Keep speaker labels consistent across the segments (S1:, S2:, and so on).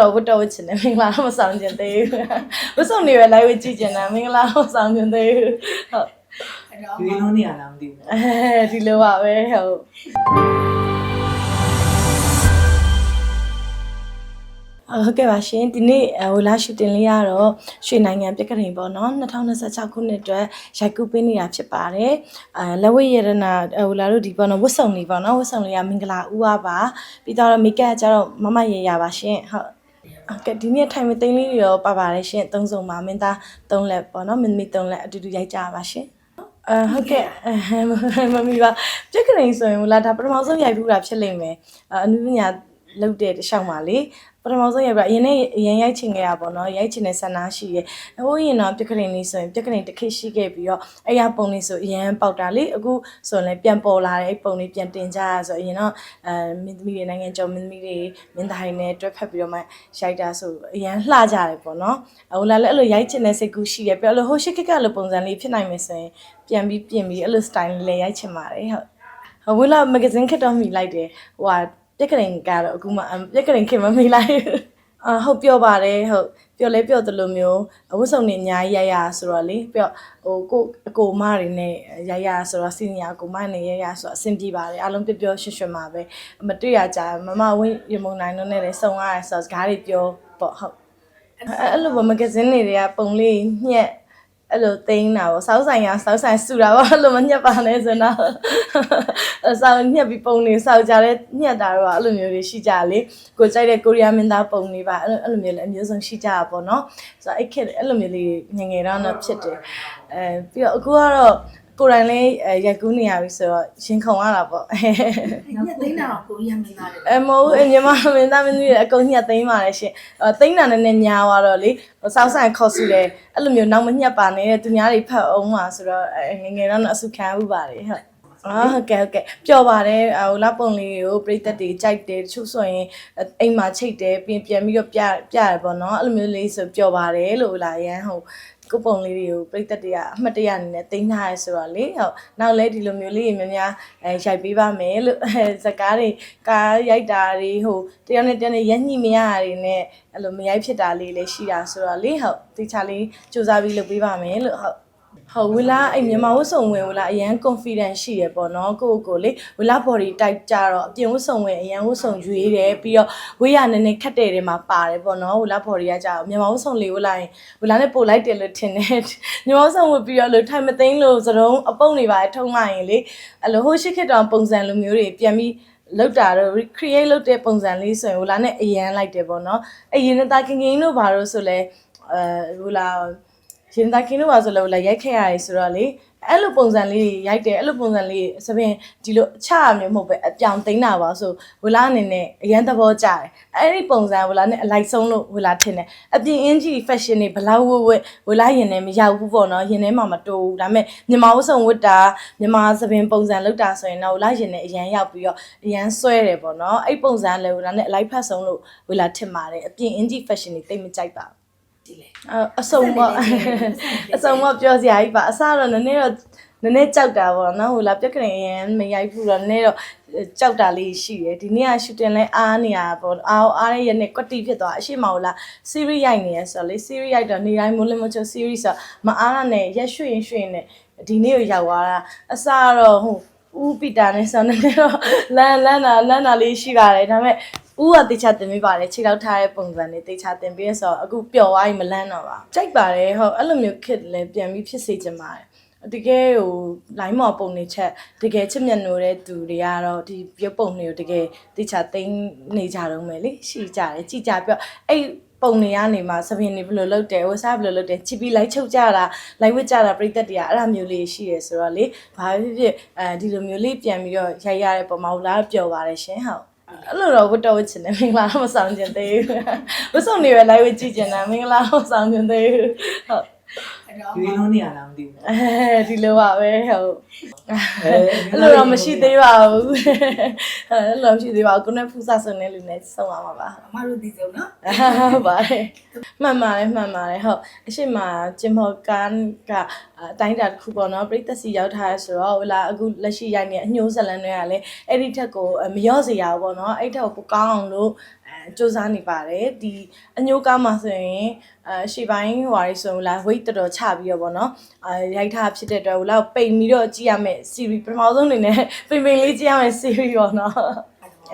S1: တော့ဝတ်တော့ဝတ်ချင်တယ်မင်္ဂလာတော့မဆောင်ချင်သေးဘူးဝတ်ဆောင်နေပဲ live ဝတ်ကြည့်ချင်တာမင်္ဂလာတော့မဆောင်ချင်သေးဘူးဟုတ်
S2: အဲ့တော့
S3: ဒီလိုနေရလားမသိဘူး
S1: အဲဒီလိုပါပဲဟုတ်ဟုတ်ကဲ့ပါရှင်ဒီနေ့ဟိုလာရှူတင်လေးရတော့ရွှေနိုင်ငံပြက်ကရင်ပေါ့နော်2026ခုနှစ်အတွက်ရိုက်ကူးပေးနေတာဖြစ်ပါတယ်အဲလက်ဝဲရတနာဟိုလာတို့ဒီပေါ့နော်ဝတ်စုံလေးပေါ့နော်ဝတ်စုံလေးကမင်္ဂလာဦးအားပါပြီးတော့မိတ်ကကျတော့မမရေရပါရှင်ဟုတ် ဟုတ်ကဲ့ဒီနေ့ထိုင်မသိန်းလေးတွေရောပါပါတယ်ရှင်သုံးစုံပါမင်းသား၃လက်ပေါ့နော်မင်းမီ၃လက်အတူတူရိုက်ကြပါရှင်အဟုတ်ကဲ့မမီပါပြက်ကရင်ဆိုရင်ဟိုလာဒါပထမဆုံးရိုက်ဖူးတာဖြစ်လိမ့်မယ်အနုပညာ လုပ်တဲ့တခြားမှာလေပထမဆုံးရိုက်ပြအရင်နဲ့အရင်ရိုက်ချင်ခဲ့ရပါတော့ရိုက်ချင်တဲ့ဆန္ဒရှိရဲဟိုရင်တော့ပြက်ကရင်လေးဆိုရင်ပြက်ကရင်တစ်ခေတ်ရှိခဲ့ပြီးတော့အဲ့ရပုံလေးဆိုအရင်ပေါက်တာလေအခုဆိုရင်လည်းပြန်ပေါ်လာတဲ့အဲ့ပုံလေးပြန်တင်ကြရဆိုအရင်တော့အဲမင်းသမီးတွေနိုင်ငံကျော်မင်းသမီးတွေမင်းသားတွေနဲ့တွဲဖက်ပြီးတော့မှရိုက်တာဆိုအရင်လှကြတယ်ပေါ့နော်ဟိုလာလည်းအဲ့လိုရိုက်ချင်တဲ့စိတ်ကူးရှိရပြီးတော့ဟိုရှိခက်ကလိုပုံစံလေးဖြစ်နိုင်မယ်ဆိုရင်ပြန်ပြီးပြင်ပြီးအဲ့လို style လေးလည်းရိုက်ချင်ပါတယ်ဟုတ်ဟိုဝလာမဂဇင်းခက်တော့မိလိုက်တယ်ဟိုဟာ ပြက်ကရင်ကတော့အခုမှပြက်ကရင်ခင်မမိလိုက်ဘူးအာဟုတ်ပြောပါတယ်ဟုတ်ပြောလဲပြောသလိုမျိုးအဝတ်ဆောင်နေအများကြီးရရဆိုတော့လေပြောဟိုကိုအကိုမတွေနဲ့ရရဆိုတော့စီနီယာအကိုမနဲ့ရရဆိုတော့အဆင်ပြေပါတယ်အားလုံးပြောပြောရွှွှွှမှာပဲမတွေ့ရကြမမဝင်းရမုံနိုင်တို့နဲ့လည်းစုံရဆိုတော့စကားတွေပြောပေါ့ဟုတ်အဲ့လိုပေါ့မဂဇင်းတွေကပုံလေးညက် အဲ့လိုသိန်းတာပေါ့စောက်ဆိုင်ရစောက်ဆိုင်စုတာပေါ့အဲ့လိုမညက်ပါနဲ့ဆိုတော့အစောက်ညက်ပြီးပုံနေစောက်ကြတဲ့ညက်တာတော့အဲ့လိုမျိုးတွေရှိကြလေကိုကြိုက်တဲ့ကိုရီးယားမင်းသားပုံလေးပါအဲ့လိုအဲ့လိုမျိုးလည်းအမျိုးဆုံးရှိကြတာပေါ့နော်ဆိုတော့အဲ့ခက်အဲ့လိုမျိုးလေးငယ်ငယ်တော့ဖြစ်တယ်အဲပြီးတော့အခုကတော့ ကိုယ်တိုင်လေးရိုက်ကူးနေရပြီဆိုတော့ရှင်ခုံရတာပေါ့
S2: ညက်သိန်းတာတော့ကိုရီးယားမင်းသားတွေ
S1: အမဟုတ်အညီမမင်းသားမင်းသမီးတွေအကုန်ညက်သိမ်းပါလေရှင်အဲသိမ်းတာနဲ့နဲ့ညာသွားတော့လေစောက်ဆိုင်ခေါ်စုတယ်အဲ့လိုမျိုးနောက်မညက်ပါနဲ့တဲ့သူများတွေဖတ်အောင်ပါဆိုတော့အဲငယ်ငယ်တော့အဆုခံဥပါတယ်ဟုတ်အာဟုတ်ကဲ့ဟုတ်ကဲ့ပျော်ပါတယ်ဟိုလာပုံလေးကိုပြိသက်တွေကြိုက်တယ်တချို့ဆိုရင်အိမ်မှာချိတ်တယ်ပြင်ပြန်ပြီးတော့ပြပြရပေါ့နော်အဲ့လိုမျိုးလေးဆိုပျော်ပါတယ်လို့လာရန်ဟို ကိုပုံလေးတွေကိုပြိသက်တွေကအမှတ်တရအနေနဲ့တင်ထားရဲဆိုတော့လေဟုတ်နောက်လဲဒီလိုမျိုးလေးတွေများများအဲရိုက်ပေးပါမယ်လို့ဇကားတွေကားရိုက်တာတွေဟိုတယောက်နဲ့တယောက်နဲ့ရက်ညှိမရတာတွေနဲ့အဲ့လိုမရိုက်ဖြစ်တာလေးလည်းရှိတာဆိုတော့လေဟုတ်တေချာလေးစူးစမ်းပြီးလုပ်ပေးပါမယ်လို့ဟုတ် ဟုတ်ဝလာအဲ့မြန်မာဝတ်စုံဝင်ဝလာအရန် confident ရှိရပေါ့နော်ကိုယ့်ကိုယ်လေဝလာ body type ကြတော့အပြင်ဝတ်စုံဝင်အရန်ဝတ်စုံရွေးတယ်ပြီးတော့ဝေးရနည်းနည်းခက်တယ်တွေမှာပါတယ်ပေါ့နော်ဝလာ body ကကြတော့မြန်မာဝတ်စုံလေးဝလာရင်ဝလာနဲ့ပို့လိုက်တယ်လို့ထင်တယ်မြန်မာဝတ်စုံဝတ်ပြီးတော့လို့ထိုင်မသိန်းလို့စတုံးအပုတ်နေပါထုံးလိုက်ရင်လေအဲ့လိုဟိုရှိခက်တော့ပုံစံလိုမျိုးတွေပြန်ပြီးလောက်တာတော့ recreate လုပ်တဲ့ပုံစံလေးဆိုရင်ဝလာနဲ့အရန်လိုက်တယ်ပေါ့နော်အရင်ကခင်ခင်တို့ဘာလို့ဆိုလဲအဲဝလာ ရင်သားကင်းလို့ပါဆိုလို့လည်းရိုက်ခဲ့ရတယ်ဆိုတော့လေအဲ့လိုပုံစံလေးရိုက်တယ်အဲ့လိုပုံစံလေးသပင်ဒီလိုအချရမျိုးမဟုတ်ပဲအပြောင်သိမ်းတာပါဆိုဝလာအနေနဲ့အရန်သဘောကျတယ်အဲ့ဒီပုံစံဝလာနဲ့အလိုက်ဆုံးလို့ဝလာထင်တယ်အပြင်အင်ဂျီ fashion တွေဘလောက်ဝတ်ဝတ်ဝလာရင်လည်းမရောက်ဘူးပေါ့နော်ရင်ထဲမှာမတိုးဘူးဒါပေမဲ့မြန်မာဝတ်စုံဝတ်တာမြန်မာသပင်ပုံစံလောက်တာဆိုရင်တော့ဝလာရင်လည်းအရန်ရောက်ပြီးတော့အရန်ဆွဲတယ်ပေါ့နော်အဲ့ပုံစံလည်းဝလာနဲ့အလိုက်ဖတ်ဆုံးလို့ဝလာထင်ပါတယ်အပြင်အင်ဂျီ fashion တွေတိတ်မကြိုက်ပါဘူး
S2: ဒီလေ
S1: အအစုံပေါ့အစုံပေါ့ပြောစရာကြီးပါအစတော့နည်းနည်းတော့နည်းနည်းကြောက်တာပေါ့နော်ဟိုလာပြက်ကလေးရန်မရိုက်ဘူးတော့နည်းနည်းတော့ကြောက်တာလေးရှိတယ်ဒီနေ့ကရှူတင်လဲအားနေရပေါ့အားအားရရနဲ့ကွက်တီဖြစ်သွားအရှိမဟုတ်လား series ရိုက်နေရဆိုတော့လေ series ရိုက်တော့နေတိုင်းမိုးလင်းမချို series ဆိုမအားရနဲ့ရက်ရွှေ့ရင်ရွှေ့နဲ့ဒီနေ့ကိုရောက်သွားတာအစတော့ဟိုဦးပီတာနဲ့ဆိုတော့နည်းနည်းတော့လန်းလန်းတာလန်းတာလေးရှိပါတယ်ဒါပေမဲ့ ဦးကတေချာတင်ပေးပါတယ်ခြေထောက်ထားတဲ့ပုံစံနဲ့တေချာတင်ပေးရဆိုတော့အခုပျော်သွားပြီမလန်းတော့ပါကြိုက်ပါတယ်ဟုတ်အဲ့လိုမျိုးခစ်လည်းပြန်ပြီးဖြစ်စေချင်ပါတယ်တကယ်ဟို line မော်ပုံနေချက်တကယ်ချစ်မြတ်နိုးတဲ့သူတွေကတော့ဒီရုပ်ပုံတွေကိုတကယ်တေချာသိမ်းနေကြတော့မယ်လေရှိကြတယ်ကြည်ကြပြောအဲ့ပုံနေရနေမှာသပင်နေဘယ်လိုလုပ်တယ်ဝစားဘယ်လိုလုပ်တယ်ချီပြီးလိုက်ချုပ်ကြတာလိုက်ဝစ်ကြတာပြိသက်တွေကအဲ့ဒါမျိုးလေးရှိရဆိုတော့လေဘာဖြစ်ဖြစ်အဲဒီလိုမျိုးလေးပြန်ပြီးတော့ရိုက်ရတဲ့ပုံမှာလာပျော်ပါတယ်ရှင်ဟုတ် အဲ့လိုတော့ဝတ်တော့ဝတ်ချင်တယ်မင်္ဂလာတော့မဆောင်ချင်သေးဘူးဝတ်စုံနေပဲ live ဝတ်ကြည့်ချင်တာမင်္ဂလာတော့မဆောင်ချင်သေးဘူးဟုတ်
S2: အဲ့တော့
S3: ဒီလိုနေရလားမသိဘူး
S1: အဲဒီလိုပါပဲဟုတ်
S3: အဲ
S1: အဲ့လိုတော့မရှိသေးပါဘူးအဲ့လိုမရှိသေးပါဘူးကိုနဲ့ဖူးဆဆုံတဲ့လူနဲ့ဆုံရမှာပါ
S2: အမတို့ဒီစုံနော်
S1: ဟုတ်ပါတယ်မှန်ပါတယ်မှန်ပါတယ်ဟုတ်အရှိမကျင်မော်ကန်ကအတိုင်းတာတစ်ခုပေါ့နော်ပြိသက်စီရောက်ထားရဆိုတော့ဟိုလာအခုလက်ရှိရိုက်နေအညှိုးဇလန်တွေကလည်းအဲ့ဒီထက်ကိုမလျော့စေရဘူးပေါ့နော်အဲ့ထက်ကိုကောင်းအောင်လို့အဲ စူးစမ်းနေပါတယ်ဒီအညိုးကားမှာဆိုရင်အဲရှေ့ပိုင်းဟိုဟာလေးဆိုရင်လာ weight တော်တော်ချပြီးတော့ဗောနော်အဲရိုက်ထားဖြစ်တဲ့အတွက်ဟိုလာပိန်ပြီးတော့ကြည့်ရမယ် series ပထမဆုံးအနေနဲ့ပိန်ပိန်လေးကြည့်ရမယ် series ဗောနော်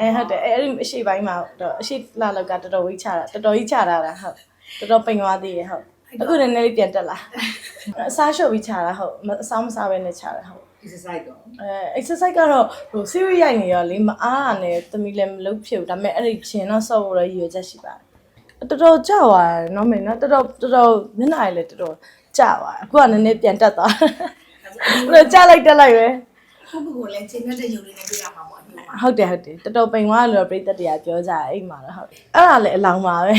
S1: အဲဟုတ်တယ်အဲ့ဒီအရှေ့ပိုင်းမှာတော့အရှေ့လာလောက်ကတော်တော် weight ချတာတော်တော်ကြီးချတာလားဟုတ်တော်တော်ပိန်သွားသေးရဲ့ဟုတ်အခုနည်းနည်းလေးပြန်တက်လာအစားလျှော့ပြီးချတာဟုတ်မအစားမစားပဲနဲ့ချတာဟုတ်
S3: exercise တော့
S1: အဲ exercise ကတော့ဟို series ရိုက်နေရောလေမအားရနဲ့တမီလည်းမလုပ်ဖြစ်ဘူးဒါပေမဲ့အဲ့ဒီချင်းတော့ဆော့ဖို့ရရည်ရွယ်ချက်ရှိပါတယ်တော်တော်ကြာသွားတယ်နော်မေနော်တော်တော်တော်တော်မျက်နှာရည်လည်းတော်တော်ကြာသွားတယ်အခုကနည်းနည်းပြန်တက်သွားတယ်ကြာလိုက်တက်လိုက်ပဲ
S2: ဟုတ်ကဲ့လည်းချိန်တဲ့ရုပ်လေးနဲ့တွေ့ရမှာပေါ့အညို့ မှာ
S1: ဟုတ်တယ်ဟုတ်တယ်တော်တော်ပိန်သွားလို့ပြိသက်တရားပြောကြတယ်အိမ်မှာတော့ဟုတ်အဲ့ဒါလည်းအလောင်းပါပဲ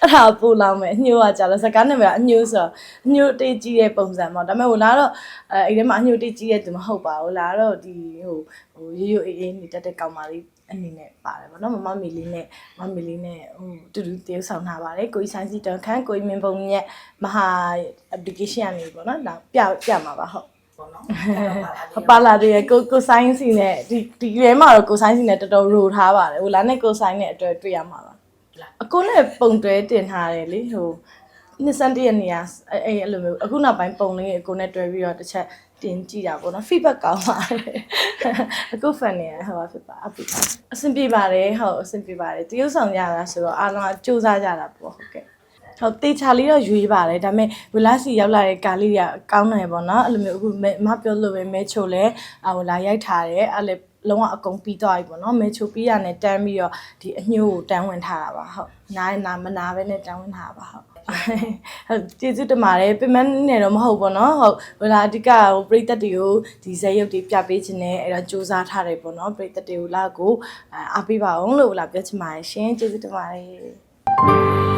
S1: အဲ့ဒါပူလောင်းမယ်အညို့ကကြာလို့စကားနဲ့ပဲအညို့ဆိုအညို့တေးကြီးတဲ့ပုံစံပေါ့ဒါပေမဲ့ဟိုလာတော့အဲအဲ့ဒီမှာအညို့တေးကြီးတဲ့သူမဟုတ်ပါဘူးလာတော့ဒီဟိုဟိုရိုးရိုးအေးအေးနေတတ်တဲ့ကောင်မလေးအနေနဲ့ပါတယ်ပေါ့နော်မမမီလေးနဲ့မမီလေးနဲ့ဟိုတူတူတရုပ်ဆောင်ထားပါတယ်ကိုကြီးဆိုင်စီတန်ခန့်ကိုကြီးမင်းပုံမြက်မဟာ application ကနေပေါ့နော်ဒါပြပြမှာပါဟုတ်
S2: ပေါ့နော်။
S1: ပါလာတဲ့ကိုကိုဆိုင်စီနဲ့ဒီဒီရဲမှာတော့ကိုဆိုင်စီနဲ့တော်တော်ရိုထားပါတယ်။ဟိုလာနဲ့ကိုဆိုင်နဲ့အတွက်တွေ့ရမှာပါ။အကိုနဲ့ပုံတွဲတင်ထားတယ်လေဟိုနှစ်စန်တရနေရအဲအဲအဲ့လိုမျိုးအခုနောက်ပိုင်းပုံလေးအကိုနဲ့တွဲပြီးတော့တစ်ချက်တင်ကြည့်တာပေါ့နော် feedback ကောင်းပါတယ်။အခု fan နေရဟိုပါဖြစ်ပါအပိအဆင်ပြေပါတယ်ဟုတ်အဆင်ပြေပါတယ်တရုပ်ဆောင်ကြတာဆိုတော့အားလုံးကစူးစမ်းကြတာပေါ့ဟုတ်ကဲ့ ဟုတ်တေချာလေးတော့ရွေးပါတယ်ဒါပေမဲ့ဝလာစီရောက်လာတဲ့ကာလေးတွေကကောင်းတယ်ပေါ့နော်အဲ့လိုမျိုးအခုမဲမပြောလို့ပဲမဲချိုလဲဟိုလာရိုက်ထားတယ်အဲ့လေလုံးဝအကုန်ပြီးသွားပြီပေါ့နော်မဲချိုပြီးရနဲ့တန်းပြီးတော့ဒီအညို့ကိုတန်းဝင်ထားတာပါဟုတ်နားနာမနာပဲနဲ့တန်းဝင်ထားတာပါဟုတ်ဟုတ်ကျေးဇူးတင်ပါတယ်ပြင်မနဲ့တော့မဟုတ်ပေါ့နော်ဟုတ်ဝလာအဓိကဟိုပရိသတ်တွေကိုဒီဇက်ရုပ်တွေပြပေးခြင်းနဲ့အဲ့တော့စူးစမ်းထားတယ်ပေါ့နော်ပရိသတ်တွေကိုလာကိုအားပေးပါအောင်လို့ဝလာပြောချင်ပါတယ်ရှင်ကျေးဇူးတင်ပါတယ်